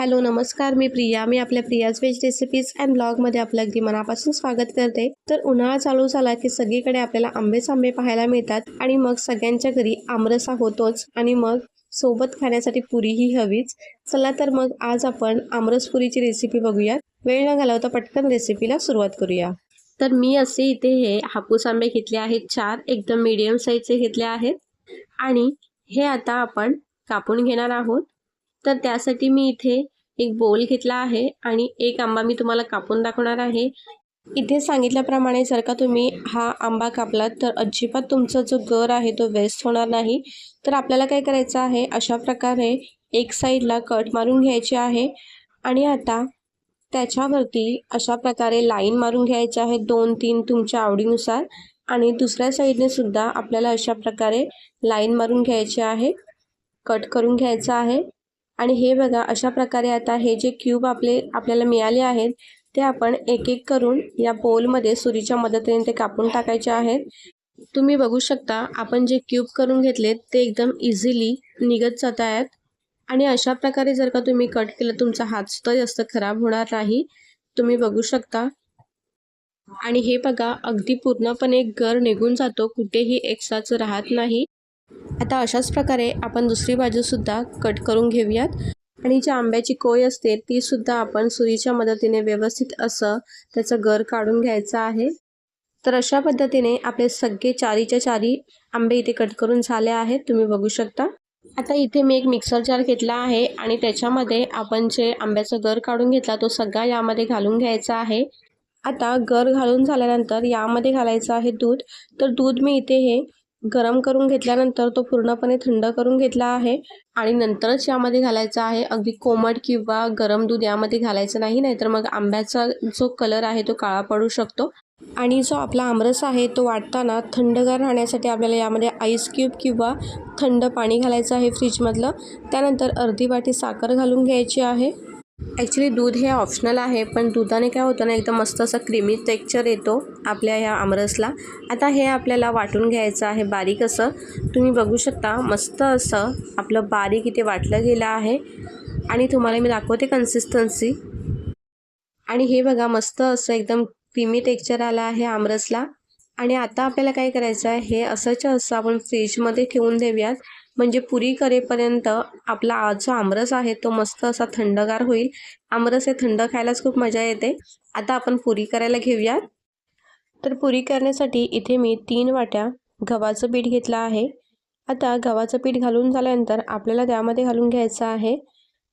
Hello नमस्कार मी प्रिया. मी आपल्या Priya's veg recipes and ब्लॉगमध्ये आपलं अगदी मनापासून स्वागत करते. तर उन्हाळा चालू झाला की सगळीकडे आपल्याला आंबेच आंबे पाहायला मिळतात आणि मग सगळ्यांच्या घरी आमरसा होतोच आणि मग सोबत खाण्यासाठी पुरीही हवीच. चला तर मग आज आपण आमरस पुरीची रेसिपी बघूयात वेळ न घालवता पटकन रेसिपीला सुरुवात करूया. तर मी असे इथे हे हापूस आंबे घेतले आहेत चार एकदम मीडियम साईजचे घेतले आहेत. आणि हे आता आपण कापून घेणार आहोत. तर त्यासाठी मी इथे एक बोल घेतला आहे आणि एक आंबा मी तुम्हाला कापून दाखवणार आहे. इथे सांगितल्याप्रमाणे जर का तुम्ही हा आंबा कापलात तर अजिबात तुमचा जो गर आहे तो वेस्ट होणार नाही. तर आपल्याला काय करायचं आहे अशा प्रकारे एक साईडला कट मारून घ्यायचे आहे आणि आता त्याच्यावरती अशा प्रकारे लाईन मारून घ्यायचे आहे दोन तीन तुमच्या आवडीनुसार आणि दुसऱ्या साईडने सुद्धा आपल्याला अशा प्रकारे लाईन मारून घ्यायचे आहे कट करून घ्यायचं आहे. आणि हे बघा अशा प्रकारे आता हे जे क्यूब आपले आपल्याला मिळाले आहेत ते आपण एक एक करून या पोलमध्ये सुरीच्या मदतीने ते कापून टाकायचे आहेत. तुम्ही बघू शकता आपण जे क्यूब करून घेतलेत ते एकदम इझिली निघत जात आहेत. आणि अशा प्रकारे जर का तुम्ही कट केलं तुमचा हातसुद्धा जास्त खराब होणार नाही. तुम्ही बघू शकता. आणि हे बघा अगदी पूर्णपणे गर निघून जातो कुठेही एक्स्ट्राच राहत नाही. आता अशाच प्रकारे आपण दुसरी बाजूसुद्धा कट करून घेऊयात. आणि जी आंब्याची कोय असते तीसुद्धा आपण सुरीच्या मदतीने व्यवस्थित असं त्याचं गर काढून घ्यायचं आहे. तर अशा पद्धतीने आपले सगळे चारीच्या चारी आंबे इथे कट करून झाले आहेत. तुम्ही बघू शकता. आता इथे मी एक मिक्सर जार घेतला आहे आणि त्याच्यामध्ये आपण जे आंब्याचं गर काढून घेतला तो सगळा यामध्ये घालून घ्यायचा आहे. आता गर घालून झाल्यानंतर यामध्ये घालायचं आहे दूध. तर दूध मी इथे हे गरम करून घेतल्यानंतर तो पूर्णपणे थंड करून घेतला आहे. आणि नंतरच यामध्ये घालायचा आहे. अगदी कोमट किंवा गरम दूध यामध्ये घालायचं नाही नाहीतर मग आंब्याचा जो कलर आहे तो काळा पडू शकतो. आणि जो आपला आमरस आहे तो वाटताना थंडगार राहण्यासाठी आपल्याला यामध्ये आईस क्यूब किंवा थंड पाणी घालायचं आहे फ्रीजमधलं त्यानंतर अर्धी वाटी साखर घालून घ्यायची आहे. ॲक्च्युली दूध हे ऑप्शनल आहे पण दुधाने काय होतं ना एकदम मस्त असं क्रीमी टेक्चर येतो आपल्या ह्या आमरसला. आता हे आपल्याला वाटून घ्यायचं आहे बारीक असं. तुम्ही बघू शकता मस्त असं आपलं बारीक इथे वाटलं गेलं आहे. आणि तुम्हाला मी दाखवते कन्सिस्टन्सी आणि हे बघा मस्त असं एकदम क्रीमी टेक्चर आलं आहे आमरसला. आणि आता आपल्याला काय करायचं आहे हे असंच्या असं आपण फ्रीजमध्ये ठेवून देऊयात. म्हणजे पुरी करेपर्यंत आपला जो आमरस आहे तो मस्त असा थंडगार होईल. आमरस हे थंड खायलाच खूप मजा येते. आता आपण पुरी करायला घेऊयात. तर पुरी करण्यासाठी इथे मी तीन वाट्या गव्हाचं पीठ घेतलं आहे. आता गव्हाचं पीठ घालून झाल्यानंतर आपल्याला त्यामध्ये घालून घ्यायचं आहे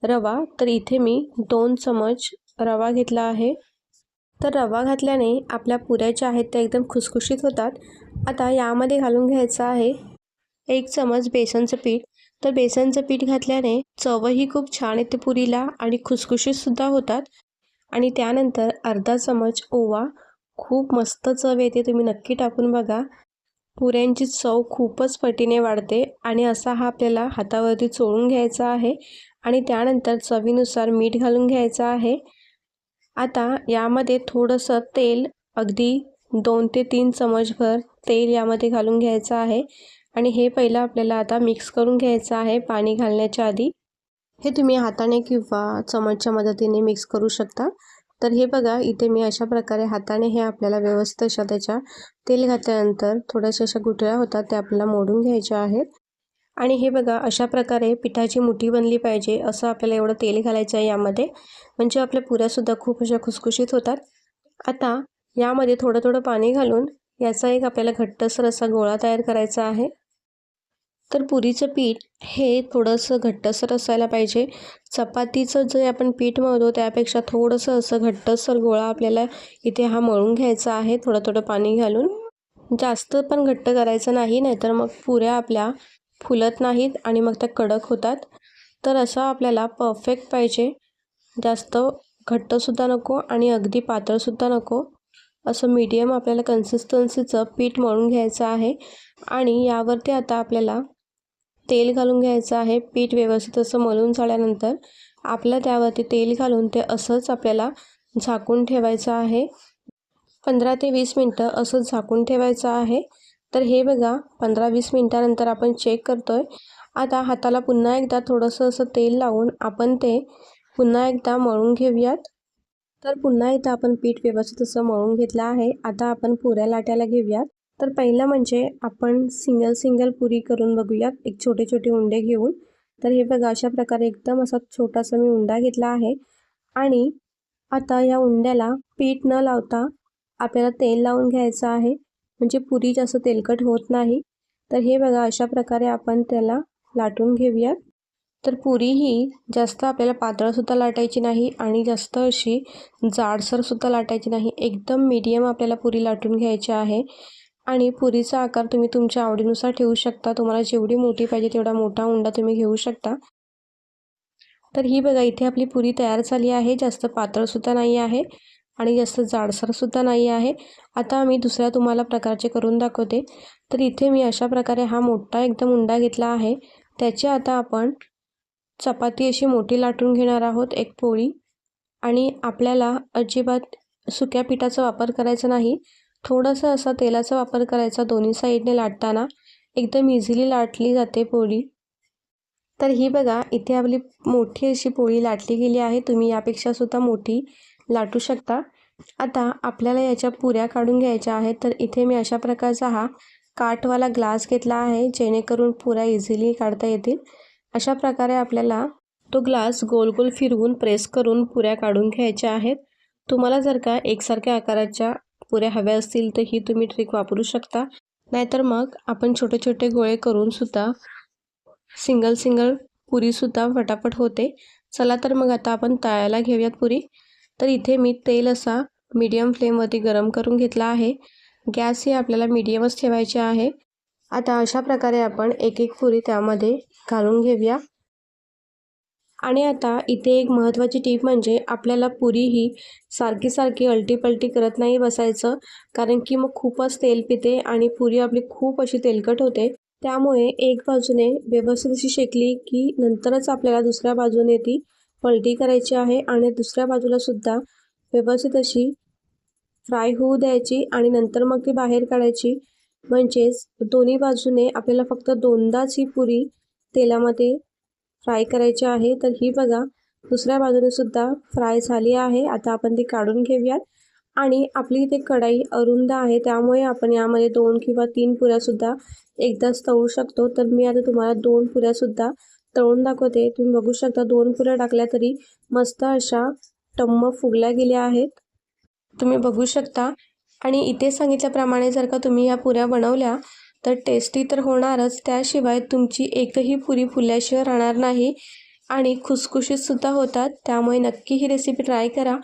रवा. तर इथे मी दोन चमच रवा घेतला आहे. तर रवा घातल्याने आपल्या पुऱ्या ज्या आहेत त्या एकदम खुसखुशीत होतात. आता यामध्ये घालून घ्यायचं आहे एक चमच बेसनचं पीठ. तर बेसनचं पीठ घातल्याने चवही खूप छान येते पुरीला आणि खुसखुशीतसुद्धा होतात. आणि त्यानंतर अर्धा चमच ओवा. खूप मस्त चव येते तुम्ही नक्की टाकून बघा. पुऱ्यांची चव खूपच पटीने वाढते आणि असा हा आपल्याला हातावरती चोळून घ्यायचा आहे. आणि त्यानंतर चवीनुसार मीठ घालून घ्यायचं आहे. आता यामध्ये थोडंसं तेल अगदी दोन ते तीन चमचभर तेल यामध्ये घालून घ्यायचं आहे. आणि हे पहिलं आपल्याला आता मिक्स करून घ्यायचं आहे पाणी घालण्याच्या आधी. हे तुम्ही हाताने किंवा चमचच्या मदतीने मिक्स करू शकता. तर हे बघा इथे मी अशा प्रकारे हाताने हे आपल्याला व्यवस्थित अशा त्याच्या तेल घातल्यानंतर थोड्याशा अशा गुठळ्या होतात त्या आपल्याला मोडून घ्यायच्या आहेत. आणि हे बघा अशा प्रकारे पिठाची मुठी बनली पाहिजे असं आपल्याला एवढं तेल घालायचं आहे यामध्ये. म्हणजे आपल्या पुऱ्यासुद्धा खूप अशा खुसखुशीत होतात. आता यामध्ये थोडं थोडं पाणी घालून याचा एक आपल्याला घट्टसर असा गोळा तयार करायचा आहे. तर पुरीचं पीठ हे थोडंसं घट्टसर असायला पाहिजे. चपातीचं जे आपण पीठ मळतो त्यापेक्षा थोडंसं असं घट्टसर गोळा आपल्याला इथे हा मळून घ्यायचा आहे. थोडं थोडं पाणी घालून. जास्त पण घट्ट करायचं नाही नाहीतर मग पुऱ्या आपल्या फुलत नाहीत आणि मग त्या कडक होतात. तर असं आपल्याला परफेक्ट पाहिजे. जास्त घट्टसुद्धा नको आणि अगदी पातळसुद्धा नको. असं मीडियम आपल्याला कन्सिस्टन्सीचं पीठ मळून घ्यायचं आहे. आणि यावरती आता आपल्याला तेल घालून घ्यायचं आहे. पीठ व्यवस्थित असं मळून झाल्यानंतर आपलं त्यावरती तेल घालून ते असंच आपल्याला झाकून ठेवायचं आहे. पंधरा ते वीस मिनटं असंच झाकून ठेवायचं आहे. तर हे बघा पंधरा वीस मिनटानंतर आपण चेक करतो आहे आता हाताला पुन्हा एकदा थोडंसं असं तेल लावून आपण ते पुन्हा एकदा मळून घेऊयात. तर पुन्हा एकदा आपण पीठ व्यवस्थित असं मळून घेतलं आहे. आता आपण पुऱ्या लाटायला घेऊयात. तर पहिलं म्हणजे आपण सिंगल सिंगल पुरी करून बघूयात. एक छोटे छोटे उंडे घेऊन. तर हे बघा अशा प्रकारे एकदम असा छोटासा मी उंडा घेतला आहे. आणि आता या उंड्याला पीठ न लावता आपल्याला तेल लावून घ्यायचं आहे. म्हणजे पुरी जास्त तेलकट होत नाही. तर हे बघा अशा प्रकारे आपण त्याला लाटून घेऊयात. तर पुरी ही जास्त आपल्याला पातळसुद्धा लाटायची नाही आणि जास्त अशी जाडसरसुद्धा लाटायची नाही. एकदम मीडियम आपल्याला पुरी लाटून घ्यायची आहे. आणि पुरीचा आकार तुम्ही तुमच्या आवडीनुसार ठेवू शकता. तुम्हाला जेवढी मोठी पाहिजे तेवढा मोठा उंडा तुम्ही घेऊ शकता. तर ही बघा इथे आपली पुरी तयार झाली आहे. जास्त पातळसुद्धा नाही आहे आणि जास्त जाडसरसुद्धा नाही आहे. आता आम्ही दुसऱ्या तुम्हाला प्रकारचे करून दाखवते. तर इथे मी अशा प्रकारे हा मोठा एकदम उंडा घेतला आहे. त्याची आता आपण चपाती अशी मोठी लाटून घेणार आहोत एक पोळी. आणि आपल्याला अजिबात सुक्या पिठाचा वापर करायचा नाही. थोडंसं असा तेलाचा वापर करायचा दोन्ही साईडने लाटताना. एकदम इझिली लाटली जाते पोळी. तर ही बघा इथे आपली मोठी अशी पोळी लाटली गेली आहे. तुम्ही यापेक्षासुद्धा मोठी लाटू शकता. आता आपल्याला याच्या पुऱ्या काढून घ्यायच्या आहेत. तर इथे मी अशा प्रकारचा हा काठवाला ग्लास घेतला आहे जेणेकरून पुऱ्या इझिली काढता येतील. अशा प्रकारे आपल्याला तो ग्लास गोल गोल फिरवून प्रेस करून पुऱ्या काढून घ्यायच्या आहेत. तुम्हाला जर का एकसारख्या आकाराच्या पुऱ्या हव्या असतील तर ही तुम्ही ट्रिक वापरू शकता. नाहीतर मग आपण छोटे छोटे गोळे करूनसुद्धा सिंगल सिंगल पुरीसुद्धा फटाफट होते. चला तर मग आता आपण तळायला घेऊयात पुरी. तर इथे मी तेल असा मीडियम फ्लेमवरती गरम करून घेतला आहे. गॅस ही आपल्याला मीडियमच ठेवायचे आहे. आता अशा प्रकारे आपण एक एक पुरी त्यामध्ये घालून घेऊया. आणि आता इथे एक महत्त्वाची टीप म्हणजे आपल्याला पुरी ही सारखी सारखी अलटीपलटी करत नाही बसायचं कारण की मग खूपच तेल पिते आणि पुरी आपली खूप अशी तेलकट होते. त्यामुळे एक बाजूने व्यवस्थित अशी शेकली की नंतरच आपल्याला दुसऱ्या बाजूने ती पलटी करायची आहे आणि दुसऱ्या बाजूला सुद्धा व्यवस्थित अशी फ्राय होऊ द्यायची आणि नंतर मग ती बाहेर काढायची. म्हणजेच दोन्ही बाजूने आपल्याला फक्त दोनदाच ही पुरी तेलामध्ये फ्राय करायची आहे तर ही बघा दुसऱ्या बाजूने सुद्धा फ्राय झाली आहे. आता आपण ती काढून घेऊयात. आणि आपली इथे कढाई अरुंद आहे त्यामुळे आपण यामध्ये दोन किंवा तीन पुऱ्यासुद्धा एकदाच तळू शकतो. तर मी आता तुम्हाला दोन पुऱ्यासुद्धा तळून दाखवते. तुम्ही बघू शकता दोन पुऱ्या टाकल्या तरी मस्त अशा टम्म फुगल्या गेल्या आहेत. तुम्ही बघू शकता. आणि इथे सांगितल्याप्रमाणे जर का तुम्ही या पुऱ्या बनवल्या तर टेस्टी तर होणारच. त्याशिवाय तुमची एकही पुरी फुलल्याशिवाय राहणार नाही आणि खुसखुशीतसुद्धा होतात. त्यामुळे नक्की ही रेसिपी ट्राय करा.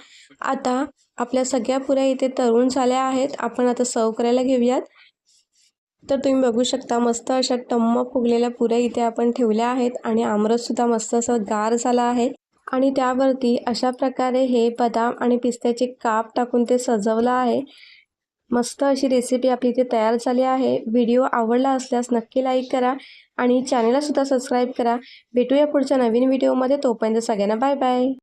आता आपल्या सगळ्या पुऱ्या इथे तळून झाल्या आहेत. आपण आता सर्व करायला घेऊयात. तर तुम्ही बघू शकता मस्त अशा टम्म फुगलेल्या पुऱ्या इथे आपण ठेवल्या आहेत आणि आमरससुद्धा मस्त असं गार झाला आहे. आणि त्यावरती अशा प्रकारे हे बदाम आणि पिस्त्याचे काप टाकून ते सजवलं आहे. मस्त अशी रेसिपी आपली इथे तयार झाली आहे. व्हिडिओ आवडला असल्यास नक्की लाईक करा आणि चॅनललासुद्धा सबस्क्राईब करा. भेटूया पुढच्या नवीन व्हिडिओमध्ये तोपर्यंत सगळ्यांना बाय बाय